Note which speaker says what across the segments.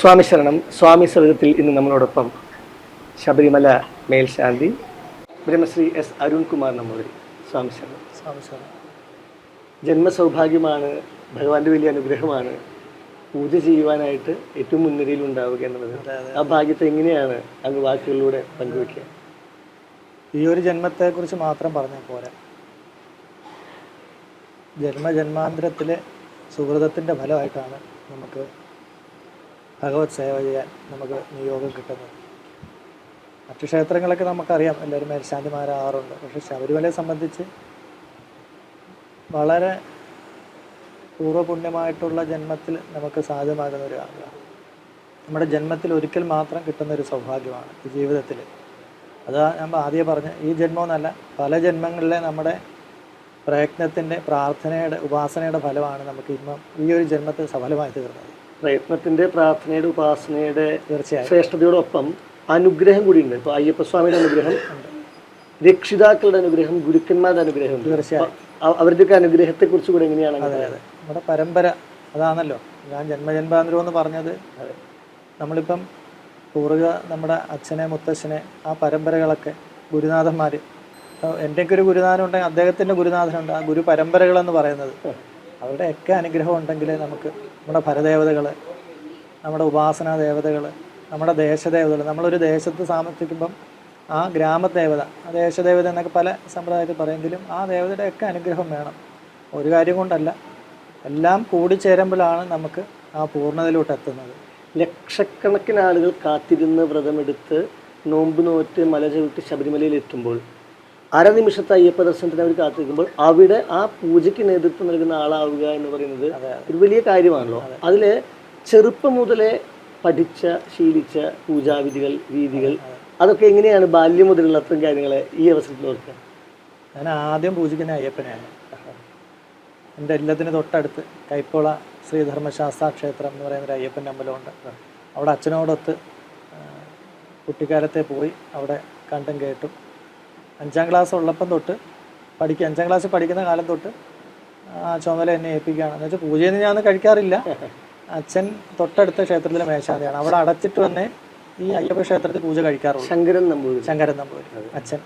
Speaker 1: സ്വാമി ശരണം സ്വാമി സവിധത്തിൽ ഇന്ന് നമ്മളോടൊപ്പം ശബരിമല മേൽശാന്തി ബ്രഹ്മശ്രീ എസ് അരുൺകുമാർ നമ്പൂതിരി സ്വാമി ശരണം.
Speaker 2: സ്വാമി ശരണം.
Speaker 1: ജന്മസൗഭാഗ്യമാണ് ഭഗവാന്റെ വലിയ അനുഗ്രഹമാണ് പൂജ ചെയ്യുവാനായിട്ട് ഏറ്റവും മുൻനിരയിൽ ഉണ്ടാവുക എന്നുള്ളത്. ആ ഭാഗ്യത്തെ എങ്ങനെയാണ് അങ്ങ് വാക്കുകളിലൂടെ പങ്കുവെക്കുക?
Speaker 2: ഈ ഒരു ജന്മത്തെക്കുറിച്ച് മാത്രം പറഞ്ഞാൽ പോരാ. ജന്മജന്മാന്തരത്തിലെ സുഹൃതത്തിന്റെ ഫലമായിട്ടാണ് നമുക്ക് ഭഗവത് സേവ ചെയ്യാൻ നമുക്ക് നിയോഗം കിട്ടുന്നത്. മറ്റു ക്ഷേത്രങ്ങളൊക്കെ നമുക്കറിയാം. എല്ലാവരും മേൽശാന്തിമാരാറുണ്ട് പക്ഷേ ശബരിമലയെ സംബന്ധിച്ച് വളരെ പൂർവപുണ്യമായിട്ടുള്ള ജന്മത്തിൽ നമുക്ക് സാധ്യമാകുന്ന ഒരു ആഗ്രഹം. നമ്മുടെ ജന്മത്തിൽ ഒരിക്കൽ മാത്രം കിട്ടുന്ന ഒരു സൗഭാഗ്യമാണ് ഈ ജീവിതത്തിൽ. അതാ ഞാൻ ആദ്യം പറഞ്ഞ ഈ ജന്മമെന്നല്ല പല ജന്മങ്ങളിലെ നമ്മുടെ പ്രയത്നത്തിന്റെ പ്രാർത്ഥനയുടെ ഉപാസനയുടെ ഫലമാണ് നമുക്ക് ഇന്നും ഈ ഒരു ജന്മത്തിൽ സഫലമായി തീർന്നത്.
Speaker 1: പ്രയത്നത്തിന്റെ പ്രാർത്ഥനയുടെ ഉപാസനയുടെ
Speaker 2: തീർച്ചയായും.
Speaker 1: ശ്രേഷ്ഠതയോടൊപ്പം അനുഗ്രഹം കൂടി കൂടിയുണ്ട്. ഇപ്പൊ അയ്യപ്പസ്വാമിയുടെ അനുഗ്രഹം രക്ഷിതാക്കളുടെ അനുഗ്രഹം ഗുരുക്കന്മാരുടെ അനുഗ്രഹം.
Speaker 2: അവരുടെ
Speaker 1: അവരുടെയൊക്കെ അനുഗ്രഹത്തെ കുറിച്ച് കൂടെ എങ്ങനെയാണ്
Speaker 2: നമ്മുടെ പരമ്പര അതാണല്ലോ. ഞാൻ ജന്മജന്മാന്തരം എന്ന് പറഞ്ഞത്. നമ്മളിപ്പം പൂർവിക നമ്മുടെ അച്ഛനെ മുത്തച്ഛനെ ആ പരമ്പരകളൊക്കെ ഗുരുനാഥന്മാർ എന്റെയൊക്കെ ഒരു ഗുരുനാഥൻ ഉണ്ടെങ്കിൽ അദ്ദേഹത്തിന്റെ ഗുരുനാഥനുണ്ട്. ആ ഗുരു പരമ്പരകളെന്ന് പറയുന്നത് അവരുടെയൊക്കെ അനുഗ്രഹം ഉണ്ടെങ്കിലേ നമുക്ക് നമ്മുടെ ഭരദേവതകൾ നമ്മുടെ ഉപാസനാ ദേവതകൾ നമ്മുടെ ദേശദേവതകൾ നമ്മളൊരു ദേശത്ത് താമസിക്കുമ്പം ആ ഗ്രാമദേവത ആ ദേശദേവത എന്നൊക്കെ പല സമ്പ്രദായത്തിൽ പറയുമെങ്കിലും ആ ദേവതയുടെയൊക്കെ അനുഗ്രഹം വേണം. ഒരു കാര്യം കൊണ്ടല്ല എല്ലാം കൂടിച്ചേരുമ്പോഴാണ് നമുക്ക് ആ പൂർണതയിലോട്ട് എത്തുന്നത്.
Speaker 1: ലക്ഷക്കണക്കിന് ആളുകൾ കാത്തിരുന്ന് വ്രതമെടുത്ത് നോമ്പ് നോറ്റ് മല ചവിട്ടി ശബരിമലയിൽ എത്തുമ്പോൾ അരനിമിഷത്തെ അയ്യപ്പ ദർശനത്തിന് അവർ കാത്തിരിക്കുമ്പോൾ അവിടെ ആ പൂജയ്ക്ക് നേതൃത്വം നൽകുന്ന ആളാവുക എന്ന് പറയുന്നത് ഒരു വലിയ കാര്യമാണല്ലോ. അതിൽ ചെറുപ്പം മുതലേ പഠിച്ച ശീലിച്ച പൂജാവിധികൾ രീതികൾ അതൊക്കെ എങ്ങനെയാണ് ബാല്യം മുതലുള്ള അത്തരം കാര്യങ്ങളെ ഈ അവസരത്തിൽ ഓർക്കുക?
Speaker 2: ഞാൻ ആദ്യം പൂജിക്കുന്ന അയ്യപ്പനെയാണ്. എന്റെ എല്ലാത്തിനും തൊട്ടടുത്ത് കൈപ്പോള ശ്രീധർമ്മശാസ്ത്ര ക്ഷേത്രം എന്ന് പറയുന്ന ഒരു അയ്യപ്പന്റെ അമ്പലമുണ്ട്. അവിടെ അച്ഛനോടൊത്ത് കുട്ടിക്കാലത്തെ പോയി അവിടെ കണ്ടും കേട്ടും. അഞ്ചാം ക്ലാസ് ഉള്ളപ്പം തൊട്ട് പഠിക്കുക അഞ്ചാം ക്ലാസ് പഠിക്കുന്ന കാലം തൊട്ട് ആ ചുമതല എന്നെ ഏൽപ്പിക്കുകയാണ്. എന്ന് വെച്ചാൽ പൂജയൊന്നും ഞാൻ കഴിക്കാറില്ല. അച്ഛൻ തൊട്ടടുത്ത ക്ഷേത്രത്തിലെ മേശാന്തിയാണ് അവിടെ അടച്ചിട്ട് തന്നെ ഈ അയ്യപ്പ ക്ഷേത്രത്തിൽ പൂജ കഴിക്കാറുള്ളൂ.
Speaker 1: ശങ്കരൻ നമ്പൂതിരി.
Speaker 2: ശങ്കരൻ നമ്പൂതിരി. അച്ഛൻ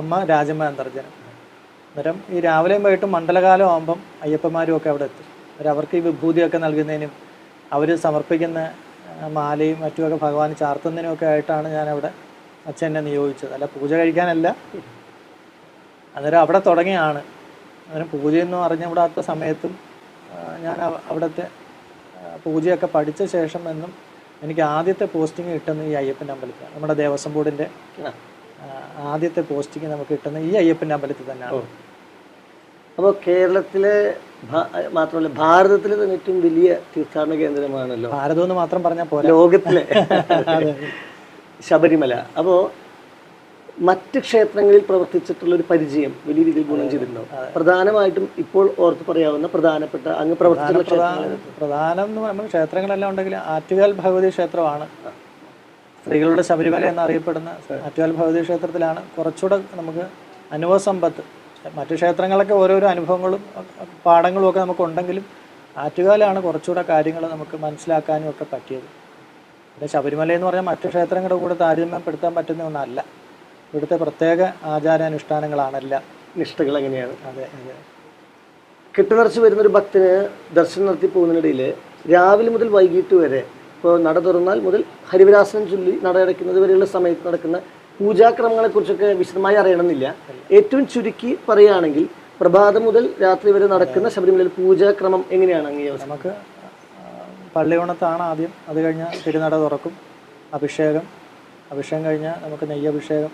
Speaker 2: അമ്മ രാജമ്മ അന്തർജനം. അന്നേരം ഈ രാവിലെയും വൈകിട്ടും മണ്ഡലകാലം ആകുമ്പം അയ്യപ്പന്മാരും ഒക്കെ അവിടെ എത്തും. അന്നേരം അവർക്ക് ഈ വിഭൂതിയൊക്കെ നൽകുന്നതിനും അവർ സമർപ്പിക്കുന്ന മാലയും മറ്റുമൊക്കെ ഭഗവാൻ ചാർത്തുന്നതിനും ഒക്കെ ആയിട്ടാണ് ഞാൻ അവിടെ അച്ഛൻ എന്നെ നിയോഗിച്ചത്. അല്ല പൂജ കഴിക്കാനല്ല. അന്നേരം അവിടെ തുടങ്ങിയാണ്. അന്നേരം പൂജയെന്ന് അറിഞ്ഞുകൂടാത്ത സമയത്തും ഞാൻ അവ- അവിടുത്തെ പൂജയൊക്കെ പഠിച്ച ശേഷം എന്നും എനിക്ക് ആദ്യത്തെ പോസ്റ്റിംഗ് കിട്ടുന്ന ഈ അയ്യപ്പന്റെ അമ്പലത്തിൽ നമ്മുടെ ദേവസ്വം ബോർഡിന്റെ ആദ്യത്തെ പോസ്റ്റിംഗ് നമുക്ക് കിട്ടുന്ന ഈ അയ്യപ്പന്റെ അമ്പലത്തിൽ തന്നെയാണ്.
Speaker 1: അപ്പോൾ കേരളത്തിലെ മാത്രമല്ല ഭാരതത്തിലെ തന്നെ ഏറ്റവും വലിയ തീർത്ഥാടന കേന്ദ്രമാണല്ലോ.
Speaker 2: ഭാരതം എന്ന് മാത്രം പറഞ്ഞാൽ പോലെ
Speaker 1: ലോകത്തിലെ. ശബരിമല. അപ്പോൾ മറ്റ് ക്ഷേത്രങ്ങളിൽ പ്രവർത്തിച്ചിട്ടുള്ള ഒരു പരിചയം വലിയ രീതിയിൽ ഗുണം ചെയ്തിട്ടുണ്ടാവും പ്രധാനമായിട്ടും ഇപ്പോൾ ഓർത്ത് പറയാവുന്ന പ്രധാനപ്പെട്ട അങ്ങ് പ്രവർത്തിച്ചിട്ടുള്ള
Speaker 2: പ്രധാനം എന്ന് പറയുമ്പോൾ ക്ഷേത്രങ്ങളെല്ലാം ഉണ്ടെങ്കിൽ ആറ്റുകാൽ ഭഗവതി ക്ഷേത്രമാണ്. സ്ത്രീകളുടെ ശബരിമല എന്നറിയപ്പെടുന്ന ആറ്റുകാൽ ഭഗവതി ക്ഷേത്രത്തിലാണ് കുറച്ചുകൂടെ നമുക്ക് അനുഭവ സമ്പത്ത് മറ്റു ക്ഷേത്രങ്ങളൊക്കെ ഓരോരോ അനുഭവങ്ങളും പാഠങ്ങളും ഒക്കെ നമുക്ക് ഉണ്ടെങ്കിലും ആറ്റുകാലാണ് കുറച്ചുകൂടെ കാര്യങ്ങൾ നമുക്ക് മനസ്സിലാക്കാനും ഒക്കെ പറ്റിയത്. പിന്നെ ശബരിമല എന്ന് പറഞ്ഞാൽ മറ്റു ക്ഷേത്രങ്ങളുടെ കൂടെ താരതമ്യപ്പെടുത്താൻ പറ്റുന്ന ഒന്നല്ല. ഇവിടുത്തെ പ്രത്യേക ആചാരാനുഷ്ഠാനങ്ങളാണെല്ലാം.
Speaker 1: നിഷ്ഠകൾ എങ്ങനെയാണ്
Speaker 2: അതെ അതെ.
Speaker 1: കെട്ടുനിറച്ച് വരുന്നൊരു ഭക്തന് ദർശനം നടത്തി പോകുന്നതിനിടയിൽ രാവിലെ മുതൽ വൈകിട്ട് വരെ ഇപ്പോൾ നട തുറന്നാൽ മുതൽ ഹരിവരാസനം ചൊല്ലി നട അടയ്ക്കുന്നത് വരെയുള്ള സമയത്ത് നടക്കുന്ന പൂജാക്രമങ്ങളെക്കുറിച്ചൊക്കെ വിശദമായി അറിയണമെന്നില്ല. ഏറ്റവും ചുരുക്കി പറയുകയാണെങ്കിൽ പ്രഭാതം മുതൽ രാത്രി വരെ നടക്കുന്ന ശബരിമലയിൽ പൂജാക്രമം എങ്ങനെയാണ് അങ്ങേ
Speaker 2: നമുക്ക് പള്ളിയോണത്താണ് ആദ്യം. അത് കഴിഞ്ഞാൽ തിരുനട തുറക്കും. അഭിഷേകം. അഭിഷേകം കഴിഞ്ഞാൽ നമുക്ക് നെയ്യഭിഷേകം.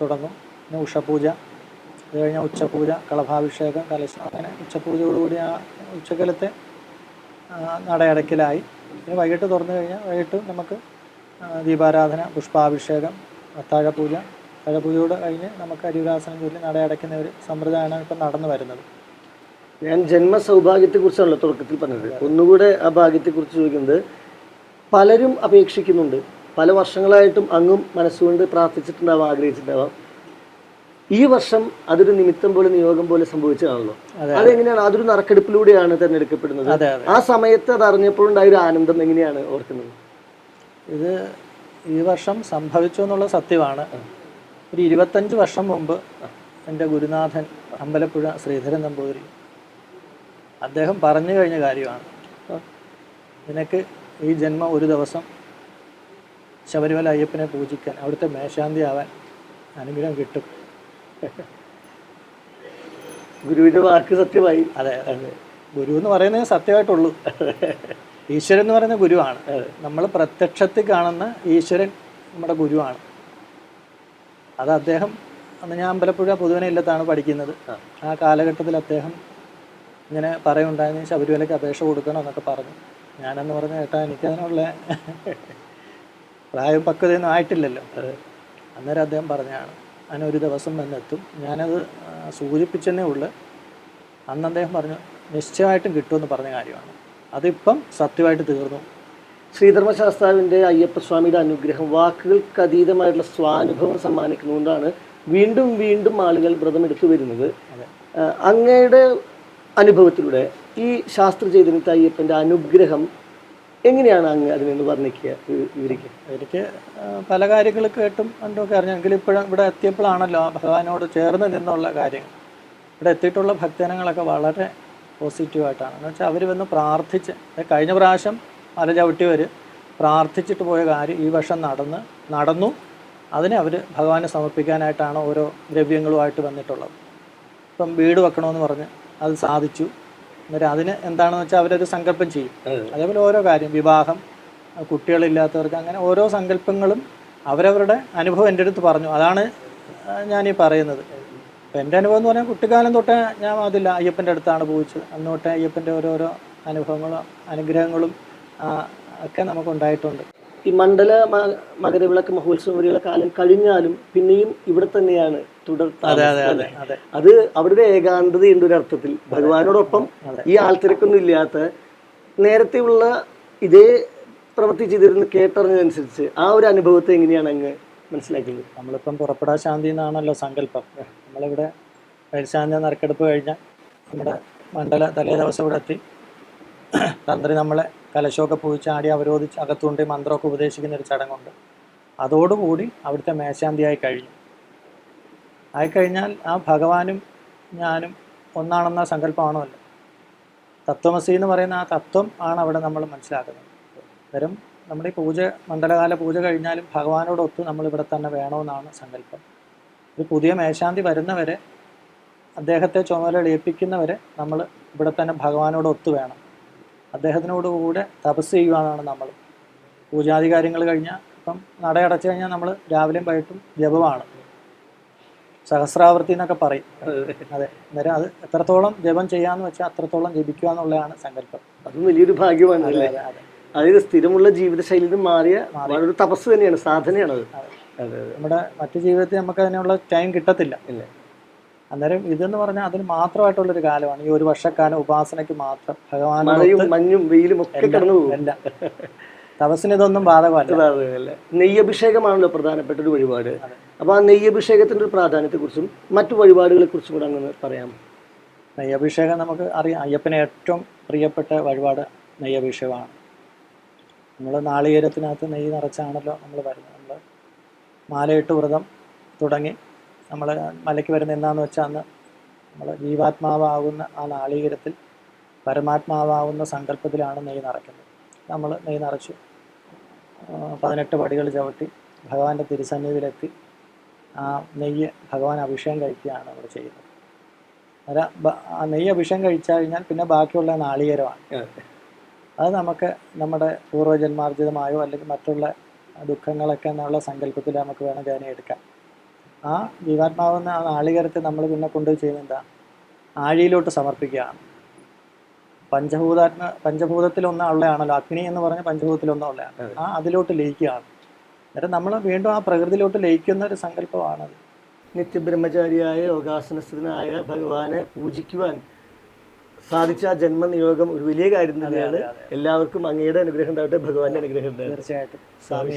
Speaker 2: തുടങ്ങും. പിന്നെ ഉഷപൂജ അത് കഴിഞ്ഞാൽ ഉച്ചപൂജ കളഭാഭിഷേകം കലശ അങ്ങനെ ഉച്ചപൂജയോടുകൂടി ആ ഉച്ചക്കലത്തെ ആ, നടയടക്കലായി. പിന്നെ വൈകിട്ട് തുറന്നു കഴിഞ്ഞാൽ വൈകിട്ട് നമുക്ക് ദീപാരാധന പുഷ്പാഭിഷേകം അത്താഴപൂജ. അത്താഴപൂജയോട് കഴിഞ്ഞ് നമുക്ക് അരിവിലാസനം ചൊല്ലി നടയടയ്ക്കുന്ന ഒരു സമ്പ്രദായമാണ് ഇപ്പം നടന്നു വരുന്നത്.
Speaker 1: ഞാൻ ജന്മ സൗഭാഗ്യത്തെക്കുറിച്ചാണല്ലോ തുടക്കത്തിൽ പറഞ്ഞത്. ഒന്നുകൂടെ ആ ഭാഗ്യത്തെക്കുറിച്ച് ചോദിക്കുന്നത് പലരും അപേക്ഷിക്കുന്നുണ്ട്. പല വർഷങ്ങളായിട്ടും അങ്ങും മനസ്സുകൊണ്ട് പ്രാർത്ഥിച്ചിട്ടുണ്ടാവാം ആഗ്രഹിച്ചിട്ടുണ്ടാവാം. ഈ വർഷം അതൊരു നിമിത്തം പോലെ നിയോഗം പോലെ സംഭവിച്ചതാണല്ലോ.
Speaker 2: അതെ.
Speaker 1: അതെങ്ങനെയാണ് അതൊരു നറുക്കെടുപ്പിലൂടെയാണ് തിരഞ്ഞെടുക്കപ്പെടുന്നത്. ആ സമയത്ത് അത് അറിഞ്ഞപ്പോഴുണ്ടായ ഒരു ആനന്ദം എങ്ങനെയാണ് ഓർക്കുന്നത്?
Speaker 2: ഇത് ഈ വർഷം സംഭവിച്ചു എന്നുള്ള സത്യമാണ്. ഒരു ഇരുപത്തഞ്ച് വർഷം മുമ്പ് എന്റെ ഗുരുനാഥൻ അമ്പലപ്പുഴ ശ്രീധരൻ നമ്പൂതിരി അദ്ദേഹം പറഞ്ഞു കഴിഞ്ഞ കാര്യമാണ്. നിനക്ക് ഈ ജന്മം ഒരു ദിവസം ശബരിമല അയ്യപ്പനെ പൂജിക്കാൻ അവിടുത്തെ മേശാന്തി ആവാൻ അനുഗ്രഹം കിട്ടും.
Speaker 1: ഗുരുവിന്റെ വാക്ക് സത്യമായി.
Speaker 2: അതെ ഗുരു എന്ന് പറയുന്നത് സത്യമായിട്ടുള്ളൂ. ഈശ്വരൻ എന്ന് പറയുന്ന ഗുരുവാണ്. നമ്മൾ പ്രത്യക്ഷത്തിൽ കാണുന്ന ഈശ്വരൻ നമ്മുടെ ഗുരുവാണ്. അത് അദ്ദേഹം അന്ന് ഞാൻ അമ്പലപ്പുഴ പൊതുവനെ ഇല്ലത്താണ് പഠിക്കുന്നത്. ആ. കാലഘട്ടത്തിൽ അദ്ദേഹം ഇങ്ങനെ പറയുണ്ടായിരുന്നു ശബരിമലയ്ക്ക് അപേക്ഷ കൊടുക്കണം എന്നൊക്കെ പറഞ്ഞു. ഞാനെന്ന് പറഞ്ഞ കേട്ടാ എനിക്കതിനുള്ള പ്രായം പക്വതയൊന്നും ആയിട്ടില്ലല്ലോ. അന്നേരം അദ്ദേഹം പറഞ്ഞാണ് ഒരു ദിവസം വന്നെത്തും ഞാനത് സൂചിപ്പിച്ചെന്നേ ഉള്ളു. അന്ന് അദ്ദേഹം പറഞ്ഞു നിശ്ചയമായിട്ടും കിട്ടുമെന്ന് പറഞ്ഞ കാര്യമാണ്. അതിപ്പം സത്യമായിട്ട് തീർന്നു.
Speaker 1: ശ്രീധർമ്മശാസ്താവിന്റെ അയ്യപ്പസ്വാമിയുടെ അനുഗ്രഹം വാക്കുകൾക്ക് അതീതമായിട്ടുള്ള സ്വാനുഭവം സമ്മാനിക്കുന്നതുകൊണ്ടാണ് വീണ്ടും വീണ്ടും ആളുകൾ വ്രതം എടുത്തു വരുന്നത്. അങ്ങയുടെ അനുഭവത്തിലൂടെ ഈ ശാസ്ത്ര ചൈതന്യത്തെ അയ്യപ്പന്റെ അനുഗ്രഹം എങ്ങനെയാണ് അങ്ങ് അതിനൊന്ന് വർണിക്കുക വിവരിക്കുക?
Speaker 2: എനിക്ക് പല കാര്യങ്ങൾ കേട്ടും കണ്ടുമൊക്കെ അറിഞ്ഞെങ്കിൽ ഇപ്പോഴും ഇവിടെ എത്തിയപ്പോഴാണല്ലോ ഭഗവാനോട് ചേർന്ന് നിന്നുള്ള കാര്യങ്ങൾ ഇവിടെ എത്തിയിട്ടുള്ള ഭക്തജനങ്ങളൊക്കെ വളരെ പോസിറ്റീവായിട്ടാണ് എന്ന് വെച്ചാൽ അവർ വന്ന് പ്രാർത്ഥിച്ച് കഴിഞ്ഞ പ്രാവശ്യം മല ചവിട്ടിയവർ പ്രാർത്ഥിച്ചിട്ട് പോയ കാര്യം ഈ വർഷം നടന്ന് നടന്നു. അതിനെ അവർ ഭഗവാനെ സമർപ്പിക്കാനായിട്ടാണ് ഓരോ ദ്രവ്യങ്ങളുമായിട്ട് വന്നിട്ടുള്ളത്. ഇപ്പം വീട് വെക്കണമെന്ന് പറഞ്ഞ് അത് സാധിച്ചു. അന്നേരം അതിന് എന്താണെന്ന് വെച്ചാൽ അവരൊരു സങ്കല്പം ചെയ്യും. അതേപോലെ ഓരോ കാര്യം വിവാഹം കുട്ടികളില്ലാത്തവർക്ക് അങ്ങനെ ഓരോ സങ്കല്പങ്ങളും അവരവരുടെ അനുഭവം എന്റെ അടുത്ത് പറഞ്ഞു. അതാണ് ഞാൻ ഈ പറയുന്നത്. അപ്പം എന്റെ അനുഭവം എന്ന് പറഞ്ഞാൽ കുട്ടിക്കാലം തൊട്ടേ ഞാൻ അതില്ല അയ്യപ്പന്റെ അടുത്താണ് പോയിച്ചത് അന്ന് തൊട്ടേ അയ്യപ്പന്റെ ഓരോരോ അനുഭവങ്ങളും അനുഗ്രഹങ്ങളും ഒക്കെ നമുക്കുണ്ടായിട്ടുണ്ട്.
Speaker 1: ഈ മണ്ഡല മകരവിളക്ക് മഹോത്സവം വരെയുള്ള കാലം കഴിഞ്ഞാലും പിന്നെയും ഇവിടെ തന്നെയാണ് തുടർ
Speaker 2: അതെ അതെ അതെ അതെ.
Speaker 1: അത് അവരുടെ ഏകാന്തതയുണ്ട് ഒരു അർത്ഥത്തിൽ ഭഗവാനോടൊപ്പം ഈ ആൾത്തിരക്കൊന്നും ഇല്ലാത്ത നേരത്തെ ഉള്ള ഇതേ പ്രവൃത്തി ചെയ്തിരുന്ന കേട്ടറിഞ്ഞതനുസരിച്ച് ആ ഒരു അനുഭവത്തെ എങ്ങനെയാണ് അങ്ങ് മനസ്സിലാക്കിയത്?
Speaker 2: നമ്മളിപ്പം പുറപ്പെടാ ശാന്തി എന്നാണല്ലോ സങ്കല്പം. നമ്മളിവിടെ പരിശാന്തി നറുക്കെടുപ്പ് കഴിഞ്ഞ നമ്മുടെ മണ്ഡല തലേ ദിവസം ഇവിടെ എത്തി. തന്ത്രി നമ്മളെ കലശമൊക്കെ പൂവിച്ച് ആടി അവരോധിച്ച് അകത്തുകൊണ്ട് മന്ത്രമൊക്കെ ഉപദേശിക്കുന്ന ഒരു ചടങ്ങുണ്ട്. അതോടുകൂടി അവിടുത്തെ മേശാന്തിയായി കഴിഞ്ഞു. ആയിക്കഴിഞ്ഞാൽ ആ ഭഗവാനും ഞാനും ഒന്നാണെന്ന സങ്കല്പമാണല്ലോ തത്വമസി എന്ന് പറയുന്ന ആ തത്വം ആണ് അവിടെ നമ്മൾ മനസ്സിലാക്കുന്നത്. അന്നേരം നമ്മുടെ ഈ പൂജ മണ്ഡലകാല പൂജ കഴിഞ്ഞാലും ഭഗവാനോടൊത്ത് നമ്മൾ ഇവിടെ തന്നെ വേണമെന്നാണ് സങ്കല്പം. ഒരു പുതിയ മേശാന്തി വരുന്നവരെ അദ്ദേഹത്തെ ചുമതല ഏൽപ്പിക്കുന്നവരെ നമ്മൾ ഇവിടെ തന്നെ ഭഗവാനോട് ഒത്തു വേണം. അദ്ദേഹത്തിനോട് കൂടെ തപസ് ചെയ്യുവാനാണ് നമ്മൾ. പൂജാതി കാര്യങ്ങൾ കഴിഞ്ഞാൽ ഇപ്പം നടയടച്ചു കഴിഞ്ഞാൽ നമ്മൾ രാവിലെയും വൈകിട്ടും ജപമാണ്. സഹസ്രാവർത്തി എന്നൊക്കെ പറയും. അതെ. അന്നേരം അത് എത്രത്തോളം ജപം ചെയ്യാന്ന് വെച്ചാൽ അത്രത്തോളം ജപിക്കുക എന്നുള്ളതാണ് സങ്കല്പം.
Speaker 1: അതും വലിയൊരു ഭാഗ്യമാണ് അല്ലേ അതായത് സ്ഥിരമുള്ള ജീവിതശൈലിയിൽ നിന്ന് മാറിയ ഒരു തപസ് തന്നെയാണ് സാധനയാണ്
Speaker 2: നമ്മുടെ മറ്റു ജീവിതത്തിൽ നമുക്ക് അതിനുള്ള ടൈം കിട്ടത്തില്ല.
Speaker 1: ഇല്ല.
Speaker 2: അന്നേരം ഇതെന്ന് പറഞ്ഞാൽ അതിന് മാത്രമായിട്ടുള്ളൊരു കാലമാണ്. ഈ ഒരു വർഷക്കാലം ഉപാസനയ്ക്ക് മാത്രം ഭഗവാനോട്
Speaker 1: മഞ്ഞും വെയിലും ഒക്കെ കടന്നു പോകും.
Speaker 2: തപസ്സിന് ഇതൊന്നും ബാധകമല്ല.
Speaker 1: നെയ്യഭിഷേകമാണല്ലോ പ്രധാനപ്പെട്ട ഒരു വഴിപാട്
Speaker 2: അതെ.
Speaker 1: അപ്പൊ ആ നെയ്യഭിഷേകത്തിന്റെ ഒരു പ്രാധാന്യത്തെക്കുറിച്ചും മറ്റു വഴിപാടുകളെ കുറിച്ചും കൂടെ അങ്ങനെ പറയാം
Speaker 2: നെയ്യഭിഷേകം നമുക്ക് അറിയാം. അയ്യപ്പന് ഏറ്റവും പ്രിയപ്പെട്ട വഴിപാട് നെയ്യഭിഷേകമാണ്. നമ്മൾ നാളികേരത്തിനകത്ത് നെയ്യ് നിറച്ചാണല്ലോ നമ്മൾ വരുന്നത്. നമ്മൾ മാലയിട്ട് വ്രതം തുടങ്ങി നമ്മൾ മലയ്ക്ക് വരുന്ന എന്താണെന്ന് വെച്ചാൽ അന്ന് നമ്മൾ ജീവാത്മാവാകുന്ന ആ നാളികേരത്തിൽ പരമാത്മാവാകുന്ന സങ്കല്പത്തിലാണ് നെയ്യ് നിറയ്ക്കുന്നത്. നമ്മൾ നെയ്യ് നിറച്ചു പതിനെട്ട് പടികൾ ചവിട്ടി ഭഗവാന്റെ തിരുസന്നിധിയിലെത്തി ആ നെയ്യ് ഭഗവാൻ അഭിഷേകം കഴിക്കുകയാണ് നമ്മൾ ചെയ്യുന്നത്. അല്ല ആ നെയ്യ് അഭിഷേകം കഴിച്ചു കഴിഞ്ഞാൽ പിന്നെ ബാക്കിയുള്ള നാളികേരമാണ്. അത്. നമുക്ക് നമ്മുടെ പൂർവജന്മാർജിതമായോ അല്ലെങ്കിൽ മറ്റുള്ള ദുഃഖങ്ങളൊക്കെ എന്നുള്ള സങ്കല്പത്തിൽ നമുക്ക് വേണം അതിനെ എടുക്കാം ആ ജീവാത്മാവെന്ന ആ നാളികരത്തെ നമ്മൾ പിന്നെ കൊണ്ടുപോയി ചെയ്യുന്നത് എന്താ? ആഴിയിലോട്ട് സമർപ്പിക്കുകയാണ്. പഞ്ചഭൂതാത്മ പഞ്ചഭൂതത്തിലൊന്ന് ഉള്ളതാണല്ലോ അഗ്നി എന്ന് പറഞ്ഞ പഞ്ചഭൂതത്തിലൊന്ന് ഉള്ളതാണ് ആ അതിലോട്ട് ലയിക്കുകയാണ്. അന്നേരം നമ്മൾ വീണ്ടും ആ പ്രകൃതിയിലോട്ട് ലയിക്കുന്ന ഒരു സങ്കല്പമാണത്.
Speaker 1: നിത്യബ്രഹ്മചാരിയായ യോഗാസനസ്ഥനായ ഭഗവാനെ പൂജിക്കുവാൻ സാധിച്ച ആ ജന്മനിയോഗം ഒരു വലിയ കാര്യം തന്നെയാണ്. എല്ലാവർക്കും അങ്ങയുടെ അനുഗ്രഹം ഉണ്ടാവട്ടെ ഭഗവാന്റെ അനുഗ്രഹം ഉണ്ടാവട്ടെ
Speaker 2: തീർച്ചയായിട്ടും. സ്വാമി